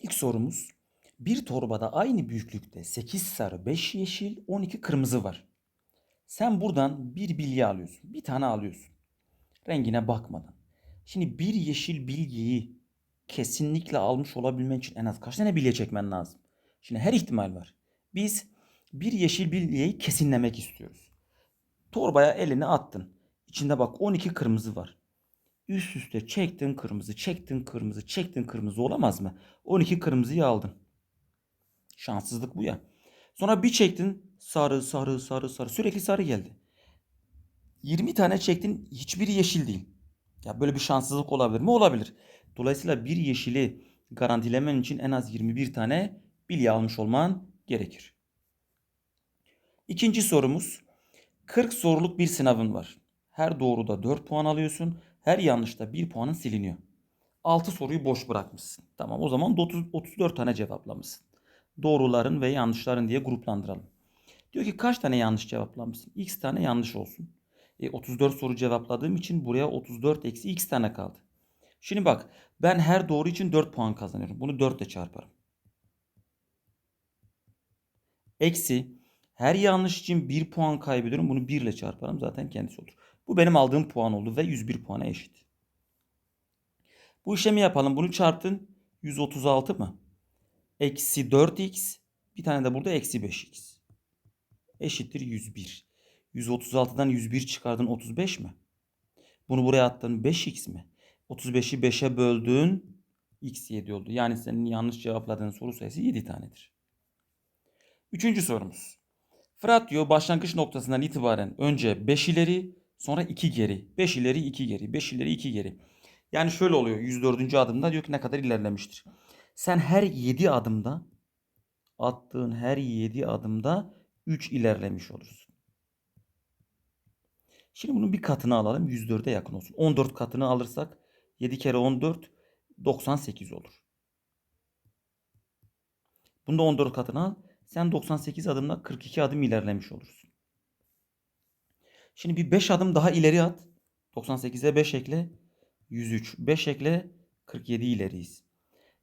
İlk sorumuz. Bir torbada aynı büyüklükte 8 sarı, 5 yeşil, 12 kırmızı var. Sen buradan bir bilye alıyorsun. Bir tane alıyorsun. Rengine bakmadan. Şimdi bir yeşil bilyeyi kesinlikle almış olabilmen için en az kaç tane bilye çekmen lazım? Şimdi her ihtimal var. Biz bir yeşil bilyeyi kesinlemek istiyoruz. Torbaya elini attın. İçinde bak 12 kırmızı var. Üst üste çektin kırmızı, çektin kırmızı, çektin kırmızı olamaz mı? 12 kırmızıyı aldın. Şanssızlık bu ya. Sonra bir çektin sarı, sarı, sarı, sarı. Sürekli sarı geldi. 20 tane çektin hiçbiri yeşil değil. Ya böyle bir şanssızlık olabilir mi? Olabilir. Dolayısıyla bir yeşili garantilemen için en az 21 tane bilye almış olman gerekir. İkinci sorumuz. 40 soruluk bir sınavın var. Her doğruda 4 puan alıyorsun. Her yanlışta 1 puanın siliniyor. 6 soruyu boş bırakmışsın. Tamam o zaman 30, 34 tane cevaplamışsın. Doğruların ve yanlışların diye gruplandıralım. Diyor ki kaç tane yanlış cevaplamışsın? X tane yanlış olsun. E, 34 soru cevapladığım için buraya 34 eksi x tane kaldı. Şimdi bak ben her doğru için 4 puan kazanıyorum. Bunu 4 ile çarparım. Eksi her yanlış için 1 puan kaybediyorum. Bunu 1 ile çarparım. Zaten kendisi olur. Bu benim aldığım puan oldu ve 101 puana eşit. Bu işlemi yapalım. Bunu çarptın. 136 mı? Eksi 4x. Bir tane de burada eksi 5x. Eşittir 101. 136'dan 101 çıkardın 35 mi? Bunu buraya attın 5x mi? 35'i 5'e böldün x 7 oldu. Yani senin yanlış cevapladığın soru sayısı 7 tanedir. Üçüncü sorumuz. Fırat diyor başlangıç noktasından itibaren önce 5 ileri sonra 2 geri. 5 ileri 2 geri. 5 ileri 2 geri. Yani şöyle oluyor 104. adımda diyor ki ne kadar ilerlemiştir. Sen her 7 adımda attığın her 7 adımda 3 ilerlemiş olursun. Şimdi bunun bir katını alalım 104'e yakın olsun. 14 katını alırsak 7 kere 14 98 olur. Bunda 14 katını al. Sen 98 adımda 42 adım ilerlemiş olursun. Şimdi bir 5 adım daha ileri at. 98'e 5 ekle. 103. 5 ekle. 47 ileriyiz.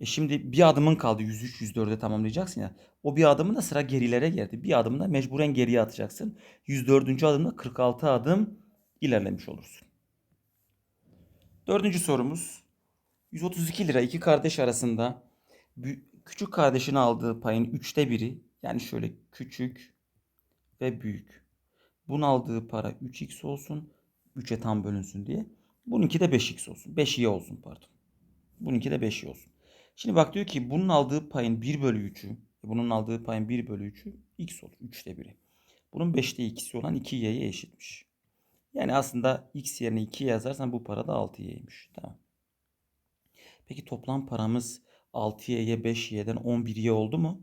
E şimdi bir adımın kaldı 103 104'e tamamlayacaksın ya. O bir adımın da sıra gerilere geldi. Bir adımda mecburen geriye atacaksın. 104. adımda 46 adım ilerlemiş olursun. Dördüncü sorumuz. 132 lira iki kardeş arasında küçük kardeşin aldığı payın üçte biri yani şöyle küçük ve büyük. Bunun aldığı para 3x olsun. 3'e tam bölünsün diye. Bununki de 5x olsun. 5y olsun pardon. Bununki de 5y olsun. Şimdi bak diyor ki bunun aldığı payın 1 bölü 3'ü. Bunun aldığı payın 1 bölü 3'ü x olur. 3'te 1'i. Bunun 5'te 2'si olan 2y'ye eşitmiş. Yani aslında x yerine 2 yazarsan bu para da 6y'ymiş. Tamam. Peki toplam paramız 6y'ye 5y'den 11y oldu mu?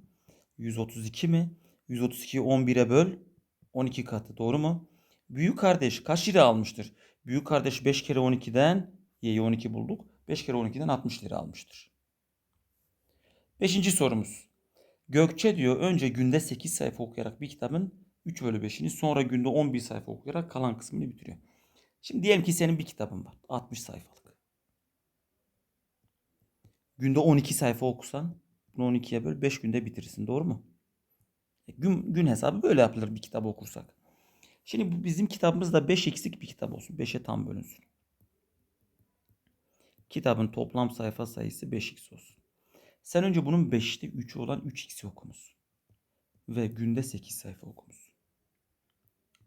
132 mi? 132'yi 11'e böl. 12 katı doğru mu? Büyük kardeş kaç lira almıştır? Büyük kardeş 5 kere 12'den y'yi 12 bulduk. 5 kere 12'den 60 lira almıştır. Beşinci sorumuz. Gökçe diyor önce günde 8 sayfa okuyarak bir kitabın 3 bölü 5'ini sonra günde 11 sayfa okuyarak kalan kısmını bitiriyor. Şimdi diyelim ki senin bir kitabın var. 60 sayfalık. Günde 12 sayfa okusan bunu 12'ye böl 5 günde bitirirsin. Doğru mu? Gün, gün hesabı böyle yapılır bir kitabı okursak. Şimdi bu bizim kitabımız da 5 eksik bir kitap olsun. 5'e tam bölünsün. Kitabın toplam sayfa sayısı 5x olsun. Sen önce bunun 5'te 3'ü olan 3x'i okumuşsun. Ve günde 8 sayfa okumuşsun.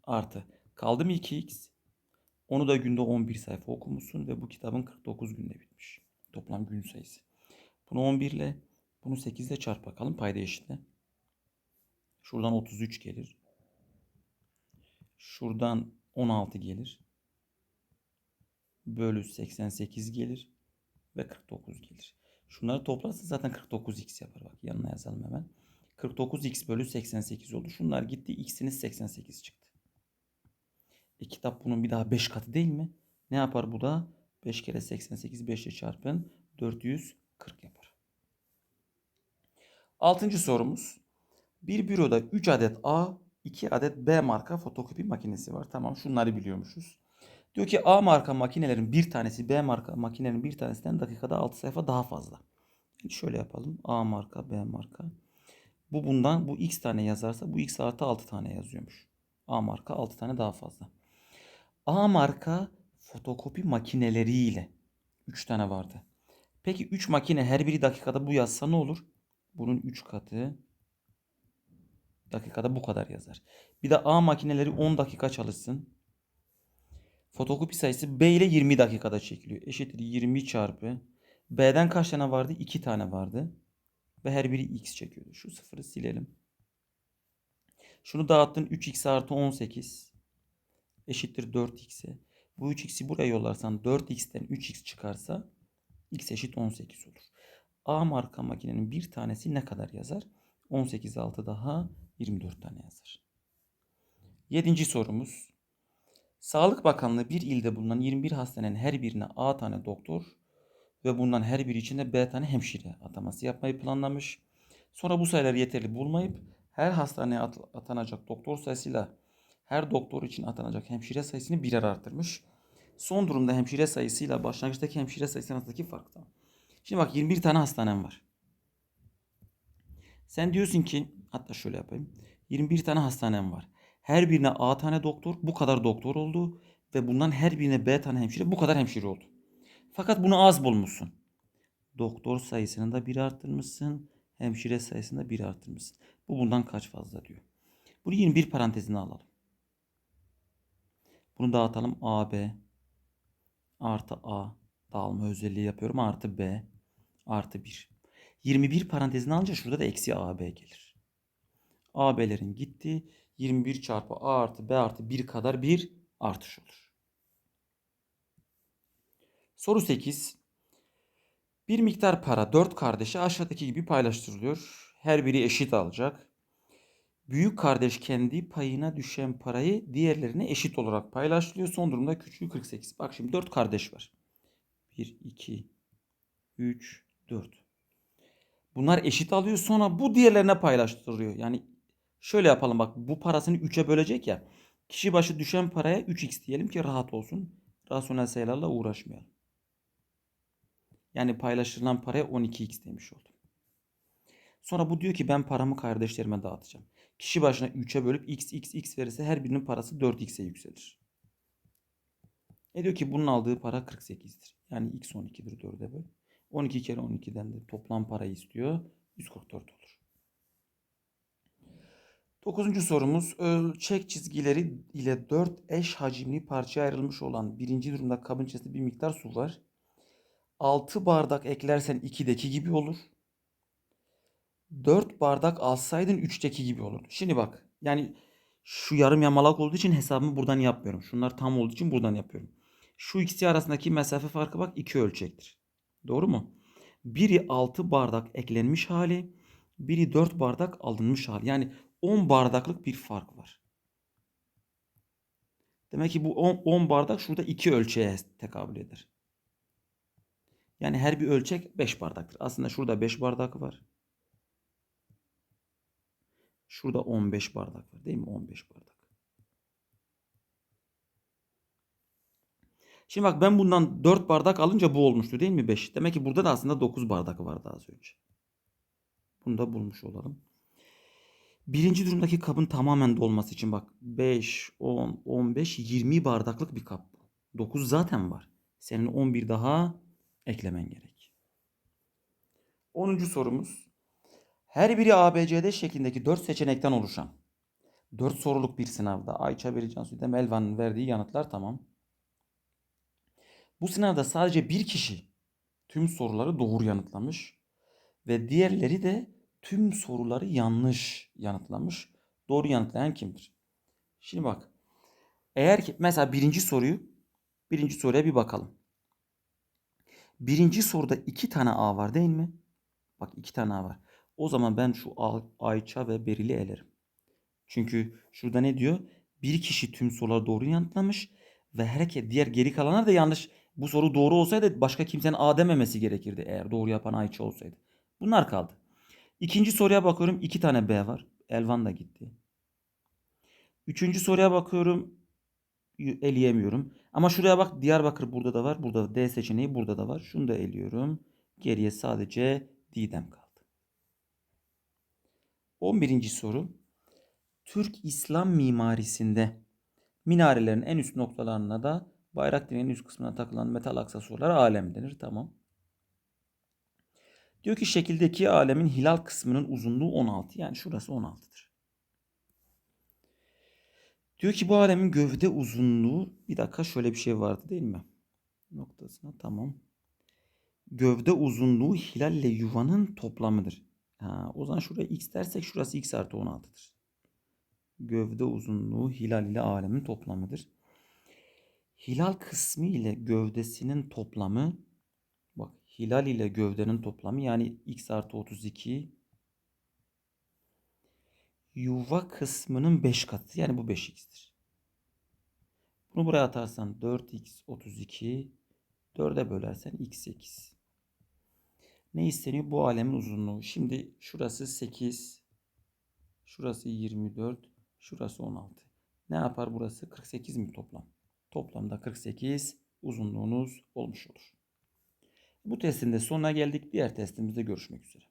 Artı kaldı mı 2x? Onu da günde 11 sayfa okumuşsun ve bu kitabın 49 günde bitmiş. Toplam gün sayısı. Bunu 11 ile bunu 8 ile çarp bakalım payda eşitle. Şuradan 33 gelir. Şuradan 16 gelir. Bölü 88 gelir. Ve 49 gelir. Şunları toplarsa zaten 49x yapar. Bak yanına yazalım hemen. 49x bölü 88 oldu. Şunlar gitti. X'iniz 88 çıktı. E kitap bunun bir daha 5 katı değil mi? Ne yapar bu da? 5 kere 88 5 ile çarpın. 440 yapar. Altıncı sorumuz. Bir büroda 3 adet A, 2 adet B marka fotokopi makinesi var. Tamam şunları biliyormuşuz. Diyor ki A marka makinelerin bir tanesi B marka makinenin bir tanesinden dakikada 6 sayfa daha fazla. Şöyle yapalım. A marka, B marka. Bu bundan bu x tane yazarsa bu x artı 6 tane yazıyormuş. A marka 6 tane daha fazla. A marka fotokopi makineleriyle 3 tane vardı. Peki 3 makine her biri dakikada bu yazsa ne olur? Bunun 3 katı dakikada bu kadar yazar. Bir de A makineleri 10 dakika çalışsın. Fotokopi sayısı B ile 20 dakikada çekiliyor. Eşittir 20 çarpı. B'den kaç tane vardı? 2 tane vardı. Ve her biri x çekiyordu. Şu sıfırı silelim. Şunu dağıttın 3x artı 18 eşittir 4x'e. Bu 3x'i buraya yollarsan 4x'ten 3x çıkarsa x eşit 18 olur. A marka makinenin bir tanesi ne kadar yazar? 18 6 daha 24 tane yazar. Yedinci sorumuz. Sağlık Bakanlığı bir ilde bulunan 21 hastanenin her birine A tane doktor ve bundan her biri için de B tane hemşire ataması yapmayı planlamış. Sonra bu sayıları yeterli bulmayıp her hastaneye at- atanacak doktor sayısıyla her doktor için atanacak hemşire sayısını birer arttırmış. Son durumda hemşire sayısıyla başlangıçtaki hemşire sayısı arasındaki fark da. Şimdi bak 21 tane hastanem var. Sen diyorsun ki hatta şöyle yapayım. 21 tane hastanem var. Her birine A tane doktor, bu kadar doktor oldu ve bundan her birine B tane hemşire, bu kadar hemşire oldu. Fakat bunu az bulmuşsun. Doktor sayısını da bir arttırmışsın, hemşire sayısını da bir arttırmışsın. Bu bundan kaç fazla diyor. Bunu 21 parantezine alalım. Bunu dağıtalım AB artı A dağılma özelliği yapıyorum artı B artı 1. 21 parantezine alınca şurada da eksi AB gelir. AB'lerin gitti. 21 çarpı A artı B artı 1 kadar bir artış olur. Soru 8. Bir miktar para 4 kardeşe aşağıdaki gibi paylaştırılıyor. Her biri eşit alacak. Büyük kardeş kendi payına düşen parayı diğerlerine eşit olarak paylaştırıyor. Son durumda küçüğü 48. Bak şimdi 4 kardeş var. 1, 2, 3, 4. Bunlar eşit alıyor sonra bu diğerlerine paylaştırılıyor. Yani şöyle yapalım bak bu parasını 3'e bölecek ya. Kişi başı düşen paraya 3x diyelim ki rahat olsun. Rasyonel sayılarla uğraşmayalım. Yani paylaştırılan paraya 12x demiş oldum. Sonra bu diyor ki ben paramı kardeşlerime dağıtacağım. Kişi başına 3'e bölüp x x x verirse her birinin parası 4x'e yükselir. E diyor ki bunun aldığı para 48'dir. Yani x 12'dir 4'e böl. 12 kere 12'den de toplam parayı istiyor. 144 olur. Dokuzuncu sorumuz ölçek çizgileri ile 4 eş hacimli parçaya ayrılmış olan birinci durumda kabın içerisinde bir miktar su var. 6 bardak eklersen 2'deki gibi olur. 4 bardak alsaydın 3'teki gibi olurdu. Şimdi bak yani şu yarım yamalak olduğu için hesabımı buradan yapmıyorum. Şunlar tam olduğu için buradan yapıyorum. Şu ikisi arasındaki mesafe farkı bak 2 ölçektir. Doğru mu? Biri 6 bardak eklenmiş hali, biri 4 bardak alınmış hali. Yani 10 bardaklık bir fark var. Demek ki bu 10, 10 bardak şurada 2 ölçeğe tekabül eder. Yani her bir ölçek 5 bardaktır. Aslında şurada 5 bardak var. Şurada 15 bardak var değil mi? 15 bardak. Şimdi bak ben bundan 4 bardak alınca bu olmuştu değil mi 5? Demek ki burada da aslında 9 bardak vardı az önce. Bunu da bulmuş olalım. Birinci durumdaki kabın tamamen dolması için bak 5, 10, 15, 20 bardaklık bir kap bu. 9 zaten var. Senin 11 daha eklemen gerek. 10. sorumuz. Her biri ABCD şeklindeki 4 seçenekten oluşan 4 soruluk bir sınavda Ayça Beri Cansu İdem Elvan'ın verdiği yanıtlar tamam. Bu sınavda sadece bir kişi tüm soruları doğru yanıtlamış ve diğerleri de tüm soruları yanlış yanıtlamış. Doğru yanıtlayan kimdir? Şimdi bak. Eğer ki mesela birinci soruyu birinci soruya bir bakalım. Birinci soruda iki tane A var değil mi? Bak iki tane A var. O zaman ben şu Ayça ve Beril'i elerim. Çünkü şurada ne diyor? Bir kişi tüm soruları doğru yanıtlamış ve herkes diğer geri kalanlar da yanlış. Bu soru doğru olsaydı başka kimsenin A dememesi gerekirdi eğer doğru yapan Ayça olsaydı. Bunlar kaldı. İkinci soruya bakıyorum. iki tane B var. Elvan da gitti. Üçüncü soruya bakıyorum. Eleyemiyorum. Ama şuraya bak. Diyarbakır burada da var. Burada da D seçeneği burada da var. Şunu da eliyorum. Geriye sadece Didem kaldı. 11. soru. Türk İslam mimarisinde minarelerin en üst noktalarına da bayrak direğinin üst kısmına takılan metal aksesuarlara alem denir. Tamam. Diyor ki şekildeki alemin hilal kısmının uzunluğu 16. Yani şurası 16'dır. Diyor ki bu alemin gövde uzunluğu bir dakika şöyle bir şey vardı değil mi? Noktasına tamam. Gövde uzunluğu hilal ile yuvanın toplamıdır. Ha, o zaman şuraya x dersek şurası x artı 16'dır. Gövde uzunluğu hilal ile alemin toplamıdır. Hilal kısmı ile gövdesinin toplamı hilal ile gövdenin toplamı yani x artı 32 yuva kısmının 5 katı yani bu 5x'tir. Bunu buraya atarsan 4x 32 4'e bölersen x 8. Ne isteniyor? Bu alemin uzunluğu. Şimdi şurası 8. Şurası 24. Şurası 16. Ne yapar burası? 48 mi toplam? Toplamda 48 uzunluğunuz olmuş olur. Bu testin de sonuna geldik. Diğer testimizde görüşmek üzere.